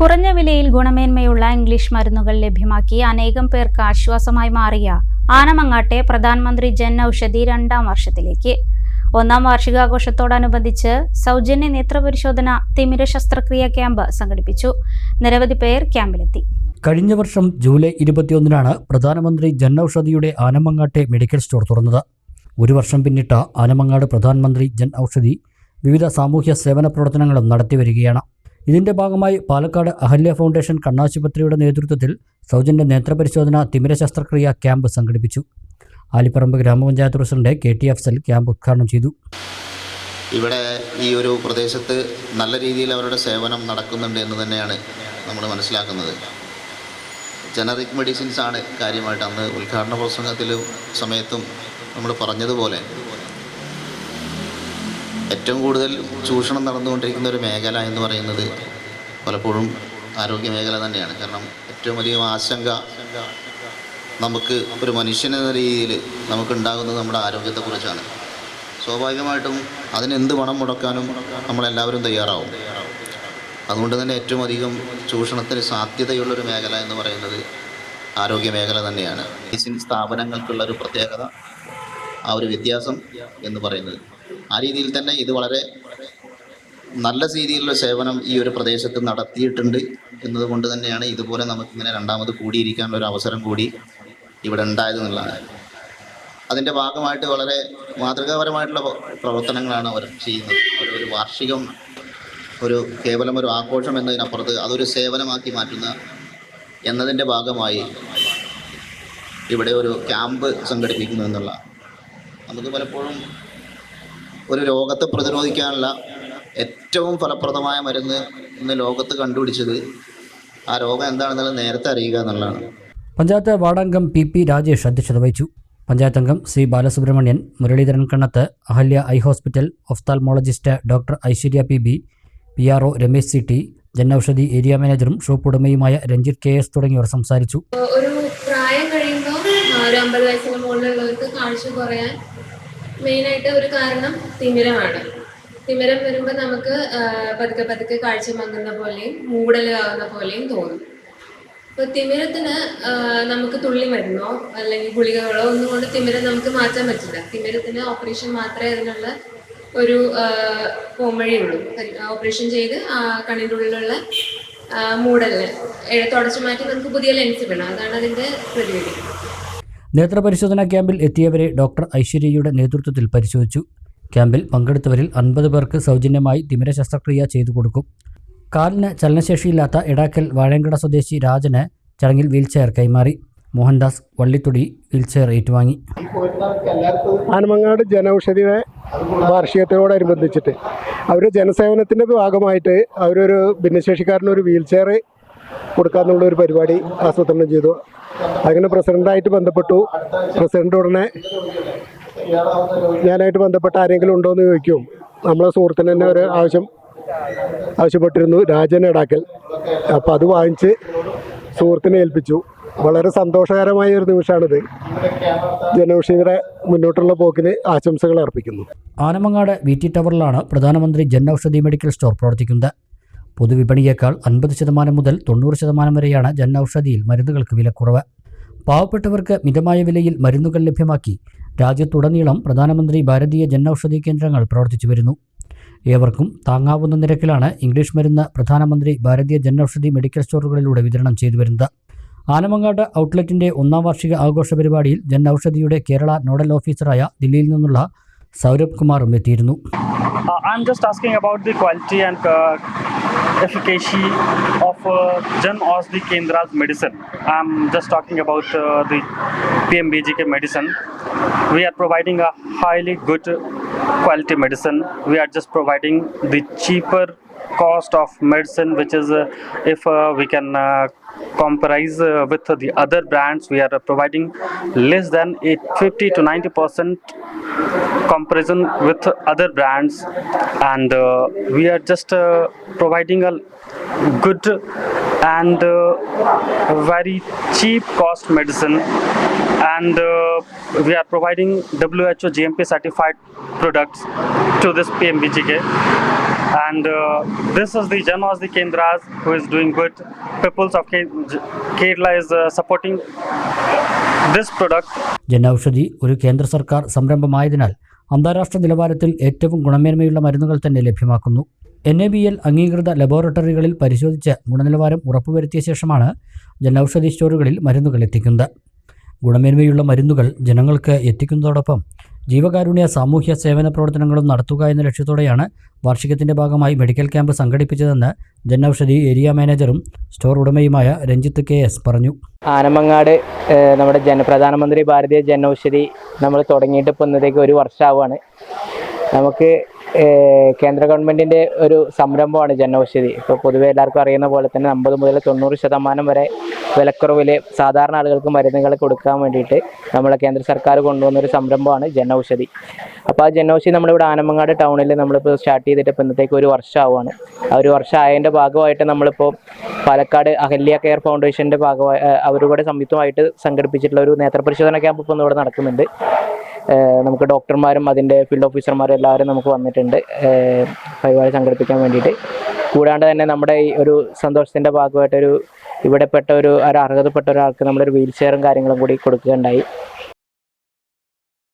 കുറഞ്ഞ വിലയിൽ ഗുണമേന്മയുള്ള ഇംഗ്ലീഷ് മരുന്നുകൾ ലഭ്യമാക്കി അനേകം പേർക്ക് ആശ്വാസമായി മാറിയ ആനമങ്ങാട്ടെ പ്രധാനമന്ത്രി ജൻ ഔഷധി രണ്ടാം വർഷത്തിലേക്ക്. ഒന്നാം വാർഷികാഘോഷത്തോടനുബന്ധിച്ച് സൗജന്യ നേത്രപരിശോധന തിമിര ശസ്ത്രക്രിയ ക്യാമ്പ് സംഘടിപ്പിച്ചു. നിരവധി പേർ ക്യാമ്പിലെത്തി. കഴിഞ്ഞ വർഷം ജൂലൈ ഇരുപത്തിയൊന്നിനാണ് പ്രധാനമന്ത്രി ജൻ ഔഷധിയുടെ ആനമങ്ങാട്ടെ മെഡിക്കൽ സ്റ്റോർ തുറന്നത്. ഒരു വർഷം പിന്നിട്ട ആനമങ്ങാട് പ്രധാനമന്ത്രി ജൻ ഔഷധി വിവിധ സാമൂഹ്യ സേവന പ്രവർത്തനങ്ങളും നടത്തിവരികയാണ് ഇതിന്റെ ഭാഗമായി പാലക്കാട് അഹല്യ ഫൗണ്ടേഷൻ കണ്ണാശുപത്രിയുടെ നേതൃത്വത്തിൽ സൗജന്യ നേത്രപരിശോധന തിമിര ശസ്ത്രക്രിയ ക്യാമ്പ് സംഘടിപ്പിച്ചു. ആലിപ്പറമ്പ് ഗ്രാമപഞ്ചായത്ത് president K T Afsal camp ഉദ്ഘാടനം ചെയ്തു. ഇവിടെ ഈ ഒരു പ്രദേശത്ത് നല്ല രീതിയിൽ അവരുടെ സേവനം നടക്കുന്നുണ്ട് എന്ന് തന്നെയാണ് നമ്മൾ മനസ്സിലാക്കുന്നത്. ജനറിക് മെഡിസിൻസ് ആണ് കാര്യമായിട്ട് അന്ന് ഉദ്ഘാടന പ്രസംഗത്തിലും സമയത്തും നമ്മൾ പറഞ്ഞതുപോലെ. ഏറ്റവും കൂടുതൽ ചൂഷണം നടന്നുകൊണ്ടിരിക്കുന്ന ഒരു മേഖല എന്ന് പറയുന്നത് പലപ്പോഴും ആരോഗ്യ മേഖല തന്നെയാണ്. കാരണം ഏറ്റവും അധികം ആശങ്ക നമുക്ക് ഒരു മനുഷ്യൻ എന്ന രീതിയിൽ നമുക്കുണ്ടാകുന്നത് നമ്മുടെ ആരോഗ്യത്തെക്കുറിച്ചാണ്. സ്വാഭാവികമായിട്ടും അതിനെന്ത് പണം മുടക്കാനും നമ്മളെല്ലാവരും തയ്യാറാവും. അതുകൊണ്ട് തന്നെ ഏറ്റവും അധികം ചൂഷണത്തിന് സാധ്യതയുള്ളൊരു മേഖല എന്ന് പറയുന്നത് ആരോഗ്യ മേഖല തന്നെയാണ്. മെഡിസിൻ സ്ഥാപനങ്ങൾക്കുള്ള ഒരു പ്രത്യേകത ആ ഒരു വ്യത്യാസം എന്ന് പറയുന്നത്. ആ രീതിയിൽ തന്നെ ഇത് വളരെ നല്ല രീതിയിലുള്ള സേവനം ഈ ഒരു പ്രദേശത്ത് നടത്തിയിട്ടുണ്ട് എന്നതുകൊണ്ട് തന്നെയാണ് ഇതുപോലെ നമുക്കിങ്ങനെ രണ്ടാമത് കൂടിയിരിക്കാനുള്ള ഒരു അവസരം കൂടി ഇവിടെ ഉണ്ടായത് എന്നുള്ളതാണ്. അതിന്റെ ഭാഗമായിട്ട് വളരെ മാതൃകാപരമായിട്ടുള്ള പ്രവർത്തനങ്ങളാണ് അവർ ചെയ്യുന്നത്. ഒരു വാർഷികം ഒരു കേവലം ഒരു ആഘോഷം എന്നതിനപ്പുറത്ത് അതൊരു സേവനമാക്കി മാറ്റുന്ന എന്നതിന്റെ ഭാഗമായി ഇവിടെ ഒരു ക്യാമ്പ് സംഘടിപ്പിക്കുന്നു എന്നുള്ള. നമുക്ക് പലപ്പോഴും ഒരു രോഗത്തെ പ്രതിരോധിക്കാനുള്ള ഏറ്റവും ഫലപ്രദമായ മരുന്ന് ഇന്ന് ലോകത്ത് കണ്ടുപിടിച്ചത് ആ രോഗം എന്താണെന്നുള്ളത് നേരത്തെ അറിയുക എന്നുള്ളതാണ്. പഞ്ചായത്ത് വാർഡംഗം പി പി രാജേഷ് അധ്യക്ഷത വഹിച്ചു. പഞ്ചായത്ത് അംഗം C Balasubramanian Muraleedharan Kannath Ahalya eye hospital ophthalmologist doctor Aishwarya P B P R O Ramesh C T Janaushadhi area മാനേജറും shop ഉടമയുമായ രഞ്ജിത് കെ എസ് തുടങ്ങിയവർ സംസാരിച്ചു. ഒരു പ്രായം കഴിയുമ്പോൾ ഒരു അമ്പത് വയസ്സിന് മുകളിലുള്ളവർക്ക് കാഴ്ച കുറയാൻ മെയിനായിട്ട് ഒരു കാരണം തിമിരമാണ്. തിമിരം വരുമ്പോൾ നമുക്ക് പതുക്കെ പതുക്കെ കാഴ്ച മങ്ങുന്ന പോലെയും മൂടലാകുന്ന പോലെയും തോന്നും. അപ്പോൾ തിമിരത്തിന് നമുക്ക് തുള്ളി മരുന്നോ അല്ലെങ്കിൽ ഗുളികകളോ ഒന്നും കൊണ്ട് തിമിരം നമുക്ക് മാറ്റാൻ പറ്റില്ല. തിമിരത്തിന് ഓപ്പറേഷൻ മാത്രമേ അതിനുള്ള ഒരു പോംവഴിയുള്ളൂ ഓപ്പറേഷൻ ചെയ്ത് ആ കണ്ണിന്റെ ഉള്ളിലുള്ള മൂടലിന് തുടച്ചു മാറ്റി നമുക്ക് പുതിയ ലെൻസ് വേണം. അതാണ് അതിന്റെ പ്രതിവിധി. നേത്രപരിശോധനാ ക്യാമ്പിൽ എത്തിയവരെ ഡോക്ടർ ഐശ്വര്യയുടെ നേതൃത്വത്തിൽ പരിശോധിച്ചു. ക്യാമ്പിൽ പങ്കെടുത്തവരിൽ അൻപത് പേർക്ക് സൗജന്യമായി തിമിര ശസ്ത്രക്രിയ ചെയ്തു കൊടുക്കും. കാലിന് ചലനശേഷിയില്ലാത്ത ഇടാക്കൽ വാഴങ്കട സ്വദേശി രാജന് ചടങ്ങിൽ വീൽചെയർ കൈമാറി. മോഹൻദാസ് വള്ളിത്തുടി വീൽചെയർ ഏറ്റുവാങ്ങി. ആനമങ്ങാട് ജനൌഷധിയുടെ വാർഷികത്തോടനുബന്ധിച്ചിട്ട് അവർ ജനസേവനത്തിന്റെ ഭാഗമായിട്ട് അവരൊരു ഭിന്നശേഷിക്കാരനൊരു വീൽ ചെയർ കൊടുക്കാന്നുള്ള ഒരു പരിപാടി ആസൂത്രണം ചെയ്തു. അങ്ങനെ പ്രസിഡന്റായിട്ട് ബന്ധപ്പെട്ടു. പ്രസിഡന്റ് ഉടനെ ഞാനായിട്ട് ബന്ധപ്പെട്ട ആരെങ്കിലും ഉണ്ടോ എന്ന് ചോദിക്കും. നമ്മളെ സുഹൃത്തിന് തന്നെ ഒരു ആവശ്യം ആവശ്യപ്പെട്ടിരുന്നു രാജൻ ഇടാക്കൽ അപ്പോൾ അത് വാങ്ങിച്ച് സുഹൃത്തിനെ ഏൽപ്പിച്ചു. വളരെ സന്തോഷകരമായ ഒരു നിമിഷമാണിത്. ജനൌഷധിയുടെ മുന്നോട്ടുള്ള പോക്കിന് ആശംസകൾ അർപ്പിക്കുന്നു. ആനമങ്ങാട് വി ടി ടവറിലാണ് പ്രധാനമന്ത്രി ജനൌഷധി മെഡിക്കൽ സ്റ്റോർ പ്രവർത്തിക്കുന്നത്. പൊതുവിപണിയേക്കാൾ അൻപത് ശതമാനം മുതൽ തൊണ്ണൂറ് ശതമാനം വരെയാണ് ജൻ ഔഷധിയിൽ മരുന്നുകൾക്ക് വിലക്കുറവ്. പാവപ്പെട്ടവർക്ക് മിതമായ വിലയിൽ മരുന്നുകൾ ലഭ്യമാക്കി രാജ്യത്തുടനീളം പ്രധാനമന്ത്രി ഭാരതീയ ജൻ ഔഷധി കേന്ദ്രങ്ങൾ പ്രവർത്തിച്ചു വരുന്നു. ഏവർക്കും താങ്ങാവുന്ന നിരക്കിലാണ് ഇംഗ്ലീഷ് മരുന്ന് പ്രധാനമന്ത്രി ഭാരതീയ ജൻ ഔഷധി മെഡിക്കൽ സ്റ്റോറുകളിലൂടെ വിതരണം ചെയ്തു വരുന്നത്. ആനമങ്ങാട് ഔട്ട്ലെറ്റിന്റെ ഒന്നാം വാർഷിക ആഘോഷ പരിപാടിയിൽ ജൻ ഔഷധിയുടെ കേരള നോഡൽ ഓഫീസറായ ദില്ലിയിൽ നിന്നുള്ള സൗരഭ് കുമാറും എത്തിയിരുന്നു. Uh, just asking about the quality and uh, efficacy of uh, Jan Ausdi Kendra's medicine. I'm just talking about uh, the PMBGK medicine. We are providing a highly good quality medicine. We are just providing the cheaper cost of medicine, which is uh, if uh, we can uh, comprise with the other brands, we are providing less than eight, 50 to 90 percent comparison with other brands. And uh, we are just uh, providing a good and uh, very cheap cost medicine. And uh, we are providing WHO GMP certified products to this PMBGK And uh, this is the Jan Kendras who is doing good. Peoples of Kerala is uh, supporting this product. Jan Aushadhi ഒരു കേന്ദ്ര സർക്കാർ സംരംഭമായതിനാൽ അന്താരാഷ്ട്ര നിലവാരത്തിൽ ഏറ്റവും ഗുണമേന്മയുള്ള മരുന്നുകൾ തന്നെ ലഭ്യമാക്കുന്നു. എൻ എ ബി എൽ അംഗീകൃത ലബോറട്ടറികളിൽ പരിശോധിച്ച് ഗുണനിലവാരം ഉറപ്പുവരുത്തിയ ശേഷമാണ് ജനൌഷധി സ്റ്റോറുകളിൽ മരുന്നുകൾ എത്തിക്കുന്നത്. ഗുണമേന്മയുള്ള മരുന്നുകൾ ജനങ്ങൾക്ക് എത്തിക്കുന്നതോടൊപ്പം ജീവകാരുണ്യ സാമൂഹ്യ സേവന പ്രവർത്തനങ്ങളും നടത്തുക എന്ന ലക്ഷ്യത്തോടെയാണ് വാർഷികത്തിന്റെ ഭാഗമായി മെഡിക്കൽ ക്യാമ്പ് സംഘടിപ്പിച്ചതെന്ന് ജനൌഷധി ഏരിയ മാനേജറും സ്റ്റോർ ഉടമയുമായ രഞ്ജിത്ത് കെ എസ് പറഞ്ഞു. ആനമങ്ങാട് നമ്മുടെ ജന പ്രധാനമന്ത്രി ഭാരതീയ ജനൌഷധി നമ്മൾ തുടങ്ങിയിട്ട് ഇപ്പോൾ ഇന്നത്തേക്ക് ഒരു വർഷമാവാണ് നമുക്ക് കേന്ദ്ര ഗവൺമെന്റിന്റെ ഒരു സംരംഭമാണ് ജനൌഷധി. ഇപ്പോൾ പൊതുവെ എല്ലാവർക്കും അറിയുന്ന പോലെ തന്നെ അമ്പത് മുതൽ തൊണ്ണൂറ് ശതമാനം വരെ വിലക്കുറവിൽ സാധാരണ ആളുകൾക്ക് മരുന്നുകൾ കൊടുക്കാൻ വേണ്ടിയിട്ട് നമ്മളെ കേന്ദ്ര സർക്കാർ കൊണ്ടുവന്ന ഒരു സംരംഭമാണ് ജനൌഷധി. അപ്പോൾ ആ ജനൌഷധി നമ്മളിവിടെ ആനമങ്ങാട് ടൗണിൽ നമ്മളിപ്പോൾ സ്റ്റാർട്ട് ചെയ്തിട്ട് ഇപ്പോൾ ഇന്നത്തേക്ക് ഒരു വർഷമാവുകയാണ് ആ ഒരു വർഷം ആയതിന്റെ ഭാഗമായിട്ട് നമ്മളിപ്പോൾ പാലക്കാട് അഹല്യ കെയർ ഫൗണ്ടേഷന്റെ ഭാഗമായി അവരുടെ സംയുക്തമായിട്ട് സംഘടിപ്പിച്ചിട്ടുള്ള ഒരു നേത്രപരിശോധന ക്യാമ്പ് ഇപ്പോൾ ഇവിടെ നടക്കുന്നുണ്ട്. നമുക്ക് ഡോക്ടർമാരും അതിന്റെ ഫീൽഡ് ഓഫീസർമാരും എല്ലാവരും നമുക്ക് വന്നിട്ടുണ്ട്. പരിപാടി സംഘടിപ്പിക്കാൻ വേണ്ടിയിട്ട്. കൂടാണ്ട് തന്നെ നമ്മുടെ ഈ ഒരു സന്തോഷത്തിന്റെ ഭാഗമായിട്ടൊരു ഇവിടെപ്പെട്ട ഒരു ഒരു അർഹതപ്പെട്ട ഒരാൾക്ക് നമ്മളൊരു വീൽ ചെയറും കാര്യങ്ങളും കൂടി കൊടുക്കുകയുണ്ടായി.